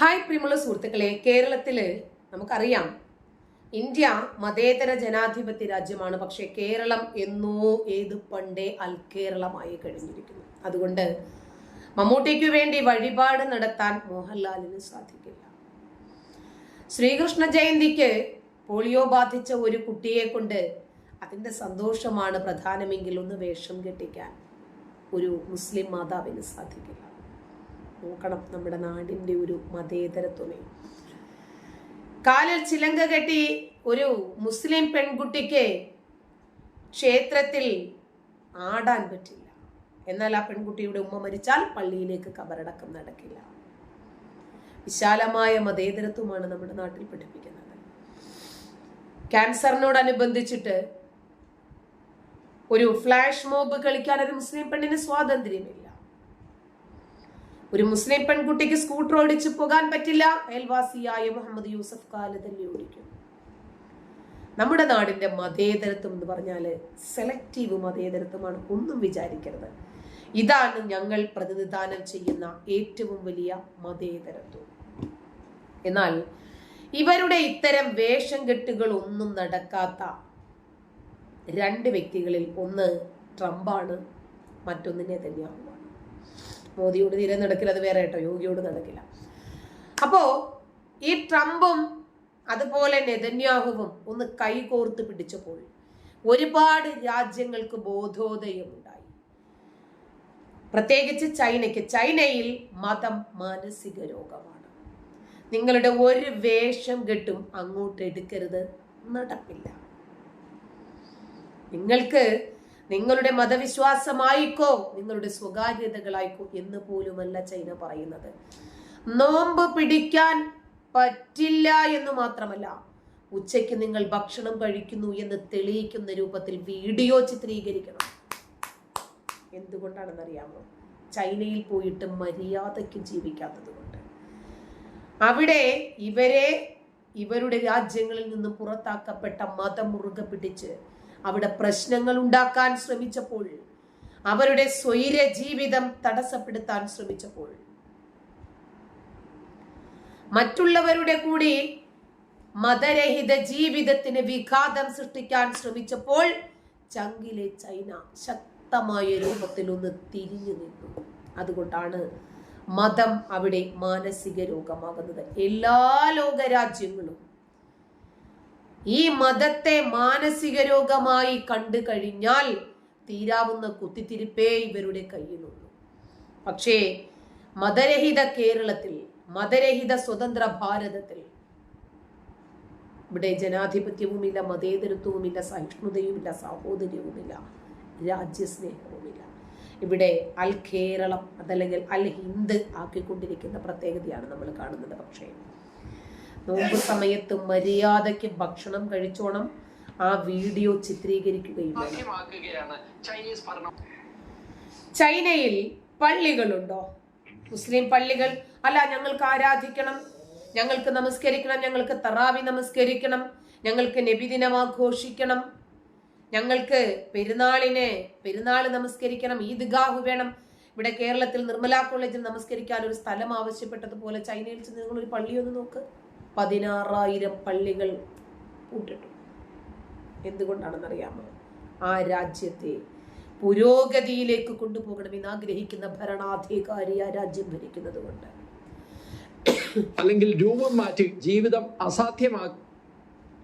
Hi പ്രിയമുള്ള സുഹൃത്തുക്കളെ കേരളത്തിൽ നമുക്കറിയാം ഇന്ത്യ മതേതര ജനാധിപത്യ രാജ്യമാണ്. പക്ഷേ കേരളം എന്നോ ഏത് പണ്ടേ അൽ കേരളമായി കഴിഞ്ഞിരിക്കുന്നു. അതുകൊണ്ട് മമ്മൂട്ടിക്ക് വേണ്ടി വഴിപാട് നടത്താൻ മോഹൻലാലിന് സാധിക്കില്ല. ശ്രീകൃഷ്ണ ജയന്തിക്ക് പോളിയോ ബാധിച്ച ഒരു കുട്ടിയെ കൊണ്ട് അതിന്റെ സന്തോഷമാണ് പ്രധാനമെങ്കിൽ ഒന്ന് വേഷം കെട്ടിക്കാൻ ഒരു മുസ്ലിം മാതാവിന് സാധിക്കില്ല. നോക്കണം നമ്മുടെ നാടിന്റെ ഒരു മതേതരത്വമേ. കാലിൽ ചിലങ്ക കെട്ടി ഒരു മുസ്ലിം പെൺകുട്ടിക്ക് ക്ഷേത്രത്തിൽ ആടാൻ പറ്റില്ല. എന്നാൽ ആ പെൺകുട്ടിയുടെ ഉമ്മ മരിച്ചാൽ പള്ളിയിലേക്ക് കബറടക്കം നടക്കില്ല. വിശാലമായ മതേതരത്വമാണ് നമ്മുടെ നാട്ടിൽ പഠിപ്പിക്കുന്നത്. ക്യാൻസറിനോടനുബന്ധിച്ചിട്ട് ഒരു ഫ്ലാഷ് മോബ് കളിക്കാൻ ഒരു മുസ്ലിം പെണ്ണിന് സ്വാതന്ത്ര്യമില്ല. ഒരു മുസ്ലിം പെൺകുട്ടിക്ക് സ്കൂട്ടർ ഓടിച്ചു പോകാൻ പറ്റില്ല. അയൽവാസിയായ മുഹമ്മദ് യൂസഫ് കാലതല്ലി ഓടിക്കും. നമ്മുടെ നാടിന്റെ മതേതരത്വം എന്ന് പറഞ്ഞാൽ സെലക്റ്റീവ് മതേതരത്വമാണ് ഒന്നും വിചാരിക്കരുത്. ഇതാണ് ഞങ്ങൾ പ്രതിനിധാനം ചെയ്യുന്ന ഏറ്റവും വലിയ മതേതരത്വം. എന്നാൽ ഇവരുടെ ഇത്തരം വേഷം കെട്ടുകൾ ഒന്നും നടക്കാത്ത രണ്ട് വ്യക്തികളിൽ ഒന്ന് ട്രംപാണ് മറ്റൊന്നിനെ നെതന്യാഹുവാണ് മോദിയോട് തീരെ നടക്കില്ല അത് വേറെ കേട്ടോ യോഗിയോട് നടക്കില്ല. അപ്പോ ഈ ട്രംപും അതുപോലെ നെതന്യാഹുവും ഒന്ന് കൈകോർത്ത് പിടിച്ചപ്പോൾ ഒരുപാട് രാജ്യങ്ങൾക്ക് ബോധോദയമുണ്ടായി. പ്രത്യേകിച്ച് ചൈനയ്ക്ക്. ചൈനയിൽ മതം മാനസിക രോഗമാണ്. നിങ്ങളുടെ ഒരു വേഷം കെട്ടും അങ്ങോട്ട് എടുക്കരുത് നടപ്പില്ല. നിങ്ങൾക്ക് നിങ്ങളുടെ മതവിശ്വാസമായിക്കോ നിങ്ങളുടെ സ്വകാര്യതകളായിക്കോ എന്ന് പോലുമല്ല ചൈന പറയുന്നത്. നോമ്പ് പിടിക്കാൻ പറ്റില്ല എന്ന് മാത്രമല്ല ഉച്ചയ്ക്ക് നിങ്ങൾ ഭക്ഷണം കഴിക്കുന്നു എന്ന് തെളിയിക്കുന്ന രൂപത്തിൽ വീഡിയോ ചിത്രീകരിക്കണം. എന്തുകൊണ്ടാണെന്നറിയാമോ? ചൈനയിൽ പോയിട്ട് മര്യാദയ്ക്ക് ജീവിക്കാത്തത് കൊണ്ട്. അവിടെ ഇവരെ ഇവരുടെ രാജ്യങ്ങളിൽ നിന്നും പുറത്താക്കപ്പെട്ട മതം മുറുകെ പിടിച്ച് അവിടെ പ്രശ്നങ്ങൾ ഉണ്ടാക്കാൻ ശ്രമിച്ചപ്പോൾ അവരുടെ സ്വൈര ജീവിതം തടസ്സപ്പെടുത്താൻ ശ്രമിച്ചപ്പോൾ. മറ്റുള്ളവരുടെ കൂടി മതരഹിത ജീവിതത്തിന് വിഘാതം സൃഷ്ടിക്കാൻ ശ്രമിച്ചപ്പോൾ ചങ്കിലെ ചൈന ശക്തമായ രൂപത്തിൽ ഒന്ന് തിരിഞ്ഞു നിന്നു. അതുകൊണ്ടാണ് മതം അവിടെ മാനസിക രോഗമാകുന്നത്. എല്ലാ ലോകരാജ്യങ്ങളും ഈ മതത്തെ മാനസിക രോഗമായി കണ്ടു കഴിഞ്ഞാൽ തീരാവുന്ന കുത്തിത്തിരിപ്പേ ഇവരുടെ കയ്യിലുള്ളൂ. പക്ഷേ മതരഹിത കേരളത്തിൽ മതരഹിത സ്വതന്ത്ര ഭാരതത്തിൽ ഇവിടെ ജനാധിപത്യവുമില്ല മതേതരത്വവുമില്ല സഹിഷ്ണുതയുമില്ല സാഹോദര്യവുമില്ല രാജ്യസ്നേഹവുമില്ല. ഇവിടെ അൽ കേരളം അതല്ലെങ്കിൽ അൽ ഹിന്ദ് ആക്കിക്കൊണ്ടിരിക്കുന്ന പ്രത്യേകതയാണ് നമ്മൾ കാണുന്നത്. പക്ഷേ നോമ്പ് സമയത്ത് മര്യാദയ്ക്ക് ഭക്ഷണം കഴിച്ചോണം. ആ വീഡിയോ ചിത്രീകരിക്കുകയും ചൈനയിൽ പള്ളികളുണ്ടോ? മുസ്ലിം പള്ളികൾ അല്ല ഞങ്ങൾക്ക് ആരാധിക്കണം ഞങ്ങൾക്ക് നമസ്കരിക്കണം ഞങ്ങൾക്ക് തറാവി നമസ്കരിക്കണം ഞങ്ങൾക്ക് നബിദിനം ആഘോഷിക്കണം ഞങ്ങൾക്ക് പെരുന്നാളിനെ പെരുന്നാൾ നമസ്കരിക്കണം ഈദ്ഗാഹ് വേണം. ഇവിടെ കേരളത്തിൽ നിർമ്മല കോളേജിൽ നമസ്കരിക്കാൻ ഒരു സ്ഥലം ആവശ്യപ്പെട്ടതുപോലെ ചൈനയിൽ ചെന്ന് നിങ്ങൾ ഒരു പള്ളി ഒന്ന് നോക്ക്. പതിനാറായിരം പള്ളികൾ പൂട്ടിട്ടു. എന്തുകൊണ്ടാണെന്നറിയാമോ? ആ രാജ്യത്തെ പുരോഗതിയിലേക്ക് കൊണ്ടുപോകണമെന്ന് ആഗ്രഹിക്കുന്ന ഭരണാധികാരി ആ രാജ്യം ഭരിക്കുന്നത് കൊണ്ട് അല്ലെങ്കിൽ രൂപം മാറ്റി ജീവിതം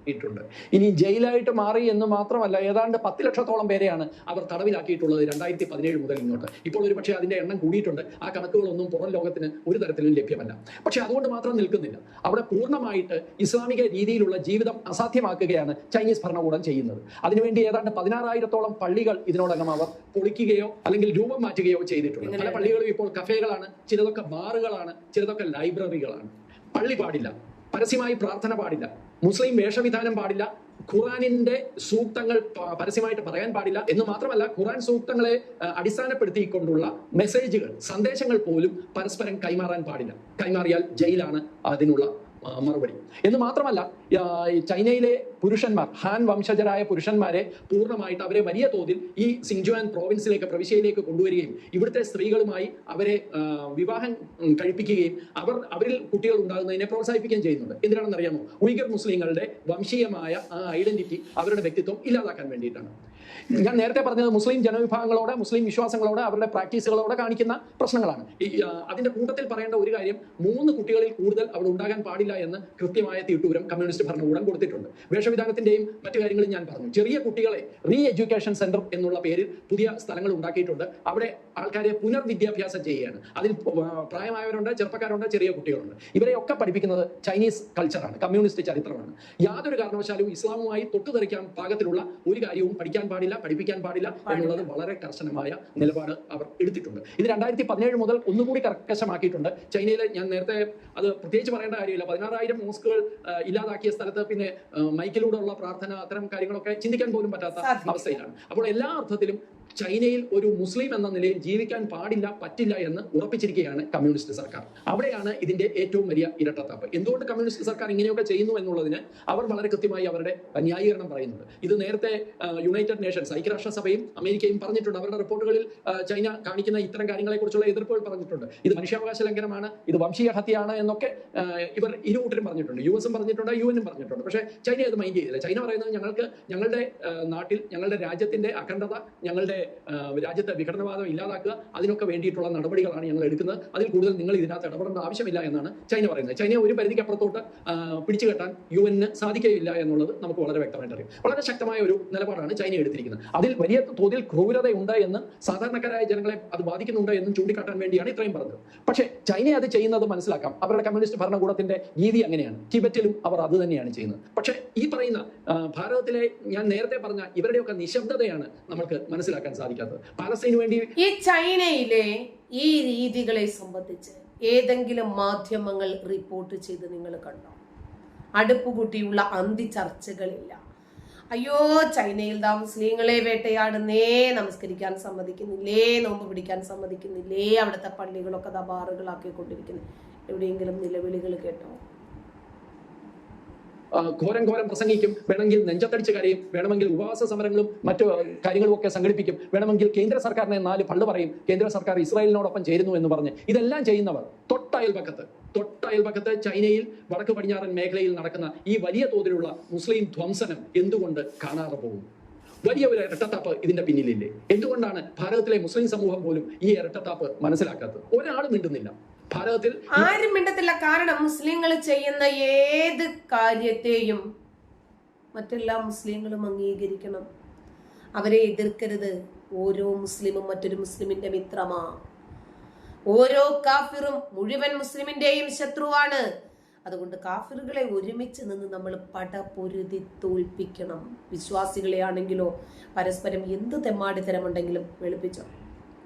അസാധ്യമാക്കിയിട്ടുണ്ട് ഇനി ജയിലായിട്ട് മാറി എന്ന് മാത്രമല്ല ഏതാണ്ട് പത്ത് ലക്ഷത്തോളം പേരെയാണ് അവർ തടവിലാക്കിയിട്ടുള്ളത് രണ്ടായിരത്തി പതിനേഴ് മുതൽ ഇങ്ങോട്ട്. ഇപ്പോൾ ഒരു പക്ഷേ അതിന്റെ എണ്ണം കൂടിയിട്ടുണ്ട്. ആ കണക്കുകളൊന്നും പുറം ലോകത്തിന് ഒരു തരത്തിലും ലഭ്യമല്ല. പക്ഷെ അതുകൊണ്ട് മാത്രം നിൽക്കുന്നില്ല. അവിടെ പൂർണമായിട്ട് ഇസ്ലാമിക രീതിയിലുള്ള ജീവിതം അസാധ്യമാക്കുകയാണ് ചൈനീസ് ഭരണകൂടം ചെയ്യുന്നത്. അതിനുവേണ്ടി ഏതാണ്ട് പതിനാറായിരത്തോളം പള്ളികൾ ഇതിനോടകം അവർ പൊളിക്കുകയോ അല്ലെങ്കിൽ രൂപം മാറ്റുകയോ ചെയ്തിട്ടുണ്ട്. പല പള്ളികളും ഇപ്പോൾ കഫേകളാണ് ചിലതൊക്കെ ബാറുകളാണ് ചിലതൊക്കെ ലൈബ്രറികളാണ്. പള്ളി പാടില്ല. പരസ്യമായി പ്രാർത്ഥന പാടില്ല. മുസ്ലിം വേഷവിധാനം പാടില്ല. ഖുറാനിന്റെ സൂക്തങ്ങൾ പരസ്യമായിട്ട് പറയാൻ പാടില്ല എന്ന് മാത്രമല്ല ഖുറാൻ സൂക്തങ്ങളെ അടിസ്ഥാനപ്പെടുത്തിക്കൊണ്ടുള്ള മെസ്സേജുകൾ സന്ദേശങ്ങൾ പോലും പരസ്പരം കൈമാറാൻ പാടില്ല. കൈമാറിയാൽ ജയിലാണ് അതിനുള്ള മറുപടി. എന്ന് മാത്രമല്ല ചൈനയിലെ പുരുഷന്മാർ ഹാൻ വംശജരായ പുരുഷന്മാരെ പൂർണമായിട്ട് അവരെ വലിയ തോതിൽ ഈ സിങ്ജുവാൻ പ്രോവിൻസിലേക്ക് പ്രവിശ്യയിലേക്ക് കൊണ്ടുവരികയും ഇവിടുത്തെ സ്ത്രീകളുമായി അവരെ വിവാഹം കഴിപ്പിക്കുകയും അവർ അവരിൽ കുട്ടികൾ ഉണ്ടാകുന്നതിനെ പ്രോത്സാഹിപ്പിക്കുകയും ചെയ്യുന്നുണ്ട്. എന്തിനാണെന്ന് അറിയാമോ? ഉയ്ഗർ മുസ്ലിങ്ങളുടെ വംശീയമായ ആ ഐഡന്റിറ്റി അവരുടെ വ്യക്തിത്വം ഇല്ലാതാക്കാൻ വേണ്ടിയിട്ടാണ്. ഞാൻ നേരത്തെ പറഞ്ഞത് മുസ്ലിം ജനവിഭാഗങ്ങളോട് മുസ്ലിം വിശ്വാസങ്ങളോട് അവരുടെ പ്രാക്ടീസുകളോട് കാണിക്കുന്ന പ്രശ്നങ്ങളാണ്. ഈ അതിന്റെ കൂട്ടത്തിൽ പറയേണ്ട ഒരു കാര്യം മൂന്ന് കുട്ടികളിൽ കൂടുതൽ അവിടെ ഉണ്ടാകാൻ പാടില്ല എന്ന് കൃത്യമായ തീട്ടൂരം കമ്മ്യൂണിസ്റ്റ് ഭരണകൂടം കൊടുത്തിട്ടുണ്ട്. വേഷവിധാനത്തിന്റെയും മറ്റു കാര്യങ്ങളും ഞാൻ പറഞ്ഞു. ചെറിയ കുട്ടികളെ റീ എഡ്യൂക്കേഷൻ സെന്റർ എന്നുള്ള പേരിൽ പുതിയ സ്ഥലങ്ങൾ ഉണ്ടാക്കിയിട്ടുണ്ട്. അവിടെ ആൾക്കാരെ പുനർവിദ്യാഭ്യാസം ചെയ്യുകയാണ്. അതിൽ പ്രായമായവരുണ്ട് ചെറുപ്പക്കാരുണ്ട് ചെറിയ കുട്ടികളുണ്ട്. ഇവരെയൊക്കെ പഠിപ്പിക്കുന്നത് ചൈനീസ് കൾച്ചറാണ് കമ്മ്യൂണിസ്റ്റ് ചരിത്രമാണ്. യാതൊരു കാരണവശാലും ഇസ്ലാമുമായി തൊട്ടുതെറിക്കാൻ പാകത്തിലുള്ള ഒരു കാര്യവും പഠിക്കാൻ പാടില്ല പഠിപ്പിക്കാൻ പാടില്ല എന്നുള്ളത് വളരെ കർശനമായ നിലപാട് അവർ എടുത്തിട്ടുണ്ട്. ഇത് രണ്ടായിരത്തി പതിനേഴ് മുതൽ ഒന്നുകൂടി കർക്കശമാക്കിയിട്ടുണ്ട്. ചൈനയിൽ ഞാൻ നേരത്തെ അത് പ്രത്യേകിച്ച് പറയേണ്ട കാര്യമില്ല. പതിനാറായിരം മോസ്കുകൾ ഇല്ലാതാക്കിയ സ്ഥലത്ത് പിന്നെ മൈക്കിലൂടെ ഉള്ള പ്രാർത്ഥന അത്തരം കാര്യങ്ങളൊക്കെ ചിന്തിക്കാൻ പോലും പറ്റാത്ത അവസ്ഥയിലാണ്. അപ്പോൾ എല്ലാ അർത്ഥത്തിലും ചൈനയിൽ ഒരു മുസ്ലിം എന്ന നിലയിൽ ജീവിക്കാൻ പാടില്ല പറ്റില്ല എന്ന് ഉറപ്പിച്ചിരിക്കുകയാണ് കമ്മ്യൂണിസ്റ്റ് സർക്കാർ. അവിടെയാണ് ഇതിന്റെ ഏറ്റവും വലിയ ഇരട്ടത്താപ്പ്. എന്തുകൊണ്ട് കമ്മ്യൂണിസ്റ്റ് സർക്കാർ ഇങ്ങനെയൊക്കെ ചെയ്യുന്നു എന്നുള്ളതിന് അവർ വളരെ കൃത്യമായി അവരുടെ ന്യായീകരണം പറയുന്നുണ്ട്. ഇത് നേരത്തെ യുണൈറ്റഡ് നേഷൻസ് ഐക്യരാഷ്ട്രസഭയും അമേരിക്കയും പറഞ്ഞിട്ടുണ്ട്. അവരുടെ റിപ്പോർട്ടുകളിൽ ചൈന കാണിക്കുന്ന ഇത്തരം കാര്യങ്ങളെ കുറിച്ചുള്ള എതിർപ്പുകൾ പറഞ്ഞിട്ടുണ്ട്. ഇത് മനുഷ്യാവകാശ ലംഘനമാണ് ഇത് വംശീയ ഹത്യയാണ് എന്നൊക്കെ ഇവർ ഇരുകൂട്ടരും പറഞ്ഞിട്ടുണ്ട്. യു എസും പറഞ്ഞിട്ടുണ്ട് യു എനും പറഞ്ഞിട്ടുണ്ട്. പക്ഷേ ചൈന അത് മൈൻഡ് ചെയ്തില്ല. ചൈന പറയുന്നത് ഞങ്ങൾക്ക് ഞങ്ങളുടെ നാട്ടിൽ ഞങ്ങളുടെ രാജ്യത്തിന്റെ അഖണ്ഡത ഞങ്ങളുടെ രാജ്യത്തെ വിഘടനവാദം ഇല്ലാതാക്കുക അതിനൊക്കെ വേണ്ടിയിട്ടുള്ള നടപടികളാണ് ഞങ്ങൾ എടുക്കുന്നത്. അതിൽ കൂടുതൽ നിങ്ങൾ ഇതിനകത്ത് ഇടപെടേണ്ട ആവശ്യമില്ല എന്നാണ് ചൈന പറയുന്നത്. ചൈനയെ ഒരു പരിധിക്ക് അപ്പുറത്തോട്ട് പിടിച്ചു കെട്ടാൻ യു എന്നിന് സാധിക്കുകയില്ല എന്നുള്ളത് നമുക്ക് വളരെ വ്യക്തമായിട്ട് അറിയാം. വളരെ ശക്തമായ ഒരു നിലപാടാണ് ചൈന എടുത്തിരിക്കുന്നത്. അതിൽ വലിയ തോതിൽ ക്രൂരതയുണ്ട് എന്ന് സാധാരണക്കാരായ ജനങ്ങളെ അത് ബാധിക്കുന്നുണ്ട് എന്നും ചൂണ്ടിക്കാട്ടാൻ വേണ്ടിയാണ് ഇത്രയും പറഞ്ഞത്. പക്ഷേ ചൈന അത് ചെയ്യുന്നത് മനസ്സിലാക്കാം. അവരുടെ കമ്മ്യൂണിസ്റ്റ് ഭരണകൂടത്തിന്റെ രീതി അങ്ങനെയാണ്. ടിബറ്റിലും അവർ അത് തന്നെയാണ് ചെയ്യുന്നത്. പക്ഷേ ഈ പറയുന്ന ഭാരതത്തിലെ ഞാൻ നേരത്തെ പറഞ്ഞ ഇവരുടെയൊക്കെ നിശബ്ദതയാണ് നമുക്ക് മനസ്സിലാക്കാൻ സാധിക്കാത്തത്. പാലസ്തീന് വേണ്ടി ഈ ചൈനയിലെ ഈ രീതികളെ സംബന്ധിച്ച് ഏതെങ്കിലും മാധ്യമങ്ങൾ റിപ്പോർട്ട് ചെയ്ത് നിങ്ങൾ കണ്ടോ? അടുപ്പുകൂട്ടിയുള്ള അന്തി ചർച്ചകളില്ല അയ്യോ ചൈനയിൽ താ മുസ്ലിങ്ങളെ വേട്ടയാടുന്നേ നമസ്കരിക്കാൻ സമ്മതിക്കുന്നില്ലേ നോമ്പ് പിടിക്കാൻ സമ്മതിക്കുന്നില്ലേ അവിടുത്തെ പള്ളികളൊക്കെ ദാ കൊണ്ടിരിക്കുന്നു എവിടെയെങ്കിലും നിലവിളികൾ കേട്ടോ? ഘോരം ഘോരം പ്രസംഗിക്കും. വേണമെങ്കിൽ നെഞ്ചത്തടിച്ച് കരയും. വേണമെങ്കിൽ ഉപവാസ സമരങ്ങളും മറ്റു കാര്യങ്ങളും ഒക്കെ സംഘടിപ്പിക്കും. വേണമെങ്കിൽ കേന്ദ്ര സർക്കാരിനെ നാല് പള്ളു പറയും. കേന്ദ്ര സർക്കാർ ഇസ്രായേലിനോടൊപ്പം ചേരുന്നു എന്ന് പറഞ്ഞ്. ഇതെല്ലാം ചെയ്യുന്നവർ തൊട്ടയൽപക്കത്ത് തൊട്ടയൽപക്കത്ത് ചൈനയിൽ വടക്ക് പടിഞ്ഞാറൻ മേഖലയിൽ നടക്കുന്ന ഈ വലിയ തോതിലുള്ള മുസ്ലിം ധ്വംസനം എന്തുകൊണ്ട് കാണാതെ പോകും? വലിയ ഒരു ഇരട്ടത്താപ്പ് ഇതിന്റെ പിന്നിലില്ലേ? എന്തുകൊണ്ടാണ് ഭാരതത്തിലെ മുസ്ലിം സമൂഹം പോലും ഈ ഇരട്ടത്താപ്പ് മനസ്സിലാക്കാത്തത്? ഒരാൾ മിണ്ടുന്നില്ല. ഭാരതത്തിൽ ആരും മിണ്ടത്തില്ല. കാരണം മുസ്ലിങ്ങൾ ചെയ്യുന്ന ഏത് കാര്യത്തെയും മറ്റെല്ലാ മുസ്ലിങ്ങളും അംഗീകരിക്കണം. അവരെ എതിർക്കരുത്. ഓരോ മുസ്ലിമും മറ്റൊരു മുസ്ലിമിന്റെ മിത്രമാ. ഓരോ കാഫിറും മുഴുവൻ മുസ്ലിമിന്റെയും ശത്രുവാണ്. അതുകൊണ്ട് കാഫിറുകളെ ഒരുമിച്ച് നിന്ന് നമ്മൾ പടപൊരുതി തോൽപ്പിക്കണം. വിശ്വാസികളെ ആണെങ്കിലോ പരസ്പരം എന്ത് തെമ്മാടിത്തരമുണ്ടെങ്കിലും വെളുപ്പിച്ചോ.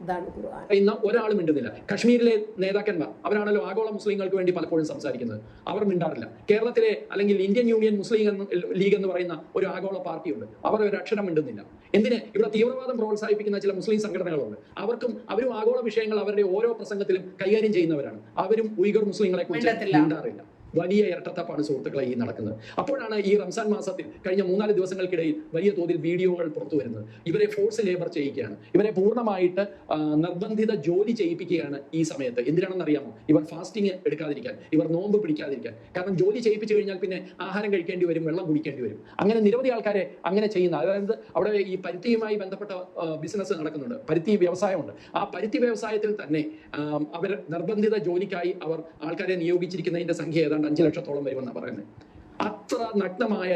ഇതാണ് ഖുർആൻ. ഇന്ന് ഒരാളും മിണ്ടുന്നില്ല. കശ്മീരിലെ നേതാക്കന്മാർ അവരാണല്ലോ ആഗോള മുസ്ലിങ്ങൾക്ക് വേണ്ടി പലപ്പോഴും സംസാരിക്കുന്നത്. അവർ മിണ്ടാറില്ല. കേരളത്തിലെ അല്ലെങ്കിൽ ഇന്ത്യൻ യൂണിയൻ മുസ്ലിം എന്ന് ലീഗ് എന്ന് പറയുന്ന ഒരു ആഗോള പാർട്ടിയുണ്ട്. അവർ ഒരു അക്ഷരം മിണ്ടുന്നില്ല. എന്തിന്? ഇവിടെ തീവ്രവാദം പ്രോത്സാഹിപ്പിക്കുന്ന ചില മുസ്ലിം സംഘടനകളുണ്ട്. അവർക്കും അവരും ആഗോള വിഷയങ്ങൾ അവരുടെ ഓരോ പ്രസംഗത്തിലും കൈകാര്യം ചെയ്യുന്നവരാണ്. അവരും ഉയർ മുസ്ലിങ്ങളെ കുറിച്ച്. മിണ്ടാറില്ല. വലിയ ഇരട്ടത്തപ്പാണ് സുഹൃത്തുക്കളെ ഈ നടക്കുന്നത്. അപ്പോഴാണ് ഈ റംസാൻ മാസത്തിൽ കഴിഞ്ഞ മൂന്നാൽ ദിവസങ്ങൾക്കിടയിൽ വലിയ തോതിൽ വീഡിയോകൾ പുറത്തു വരുന്നത്. ഇവരെ ഫോഴ്സ് ലേബർ ചെയ്യിക്കുകയാണ്. ഇവരെ പൂർണമായിട്ട് നിർബന്ധിത ജോലി ചെയ്യിപ്പിക്കുകയാണ് ഈ സമയത്ത്. എന്തിനാണെന്ന് അറിയാമോ? ഇവർ ഫാസ്റ്റിംഗ് എടുക്കാതിരിക്കാൻ. ഇവർ നോമ്പ് പിടിക്കാതിരിക്കാൻ. കാരണം ജോലി ചെയ്യിപ്പിച്ചു കഴിഞ്ഞാൽ പിന്നെ ആഹാരം കഴിക്കേണ്ടി വരും വെള്ളം കുടിക്കേണ്ടി വരും. അങ്ങനെ നിരവധി ആൾക്കാരെ അങ്ങനെ ചെയ്യുന്ന അതായത് അവിടെ ഈ പരുത്തിയുമായി ബന്ധപ്പെട്ട ബിസിനസ് നടക്കുന്നുണ്ട്. പരുത്തി വ്യവസായമുണ്ട്. ആ പരുത്തി വ്യവസായത്തിൽ തന്നെ അവർ നിർബന്ധിത ജോലിക്കായി അവർ ആൾക്കാരെ നിയോഗിച്ചിരിക്കുന്നതിന്റെ സംഖ്യ ഏതാണ്ട് അഞ്ചു ലക്ഷത്തോളം വരുമെന്നാണ് പറയുന്നത് അത്ര നഗ്നമായ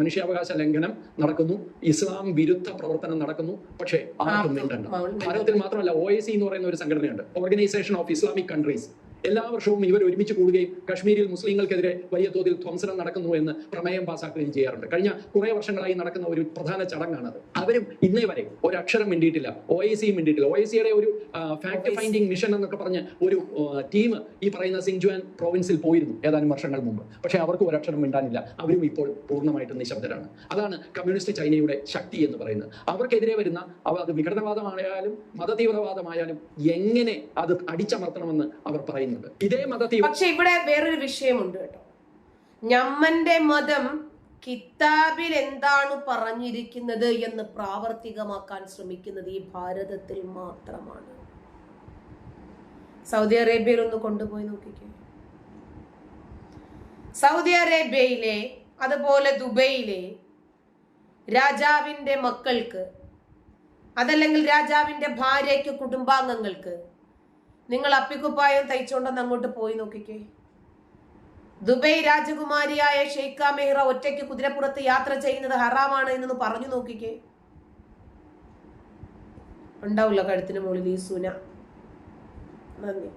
മനുഷ്യാവകാശ ലംഘനം നടക്കുന്നു. ഇസ്ലാം വിരുദ്ധ പ്രവർത്തനം നടക്കുന്നു. പക്ഷേ ആർക്കും മിണ്ടണ്ട. ഭാരതത്തിൽ മാത്രമല്ല ഒ എന്ന് പറയുന്ന ഒരു സംഘടനയുണ്ട്. ഓർഗനൈസേഷൻ ഓഫ് ഇസ്ലാമിക് കൺട്രീസ് എല്ലാ വർഷവും ഇവർ ഒരുമിച്ച് കൂടുകയും കശ്മീരിൽ മുസ്ലിങ്ങൾക്കെതിരെ വലിയ തോതിൽ ധ്വംസനം നടക്കുന്നു എന്ന് പ്രമേയം പാസാക്കുകയും ചെയ്യാറുണ്ട്. കഴിഞ്ഞ കുറെ വർഷങ്ങളായി നടക്കുന്ന ഒരു പ്രധാന ചടങ്ങാണത്. അവരും ഇന്നേ വരെ ഒരു അക്ഷരം മിണ്ടിയിട്ടില്ല ഒ ഐ സിയും മിണ്ടിയിട്ടില്ല. ഒ ഐ സിയുടെ ഒരു ഫാക്ട് ഫൈൻഡിങ് മിഷൻ എന്നൊക്കെ പറഞ്ഞ് ഒരു ടീം ഈ പറയുന്ന സിങ്ജുവാൻ പ്രോവിൻസിൽ പോയിരുന്നു ഏതാനും വർഷങ്ങൾ മുമ്പ്. പക്ഷേ അവർക്ക് ഒരക്ഷരം മിണ്ടാനില്ല. അവരും ഇപ്പോൾ പൂർണമായിട്ടും നിശബ്ദരാണ്. അതാണ് കമ്മ്യൂണിസ്റ്റ് ചൈനയുടെ ശക്തി എന്ന് പറയുന്നത്. അവർക്കെതിരെ വരുന്ന അവ അത് വിഘടനവാദമായാലും മതതീവ്രവാദമായാലും എങ്ങനെ അത് അടിച്ചമർത്തണമെന്ന് അവർ പറയുന്നുണ്ട് ഇതേ മതത്തിൽ പക്ഷെ ഇവിടെ വേറൊരു വിഷയമുണ്ട് കേട്ടോ. ഞമ്മന്റെ മതം കിതാബിൽ എന്താണ് പറഞ്ഞിരിക്കുന്നത് എന്ന് പ്രാവർത്തികമാക്കാൻ ശ്രമിക്കുന്നത് ഈ ഭാരതത്തിൽ മാത്രമാണ്. സൗദി അറേബ്യയിൽ ഒന്ന് കൊണ്ടുപോയി നോക്കിക്കേ. സൗദി അറേബ്യയിലെ അതുപോലെ ദുബൈയിലെ രാജാവിന്റെ മക്കൾക്ക് അതല്ലെങ്കിൽ രാജാവിന്റെ ഭാര്യയ്ക്ക് കുടുംബാംഗങ്ങൾക്ക് നിങ്ങൾ അപ്പിക്കുപ്പായം തയ്ച്ചുകൊണ്ടെന്ന് അങ്ങോട്ട് പോയി നോക്കിക്കേ. ദുബൈ രാജകുമാരിയായ ഷെയ്ഖ മെഹ്റ ഒറ്റയ്ക്ക് കുതിരപ്പുറത്ത് യാത്ര ചെയ്യുന്നത് ഹറാമാണ് എന്നൊന്ന് പറഞ്ഞു നോക്കിക്കേ. ഉണ്ടാവില്ല കഴുത്തിന് മുകളിൽ ഈ സുന. നന്ദി.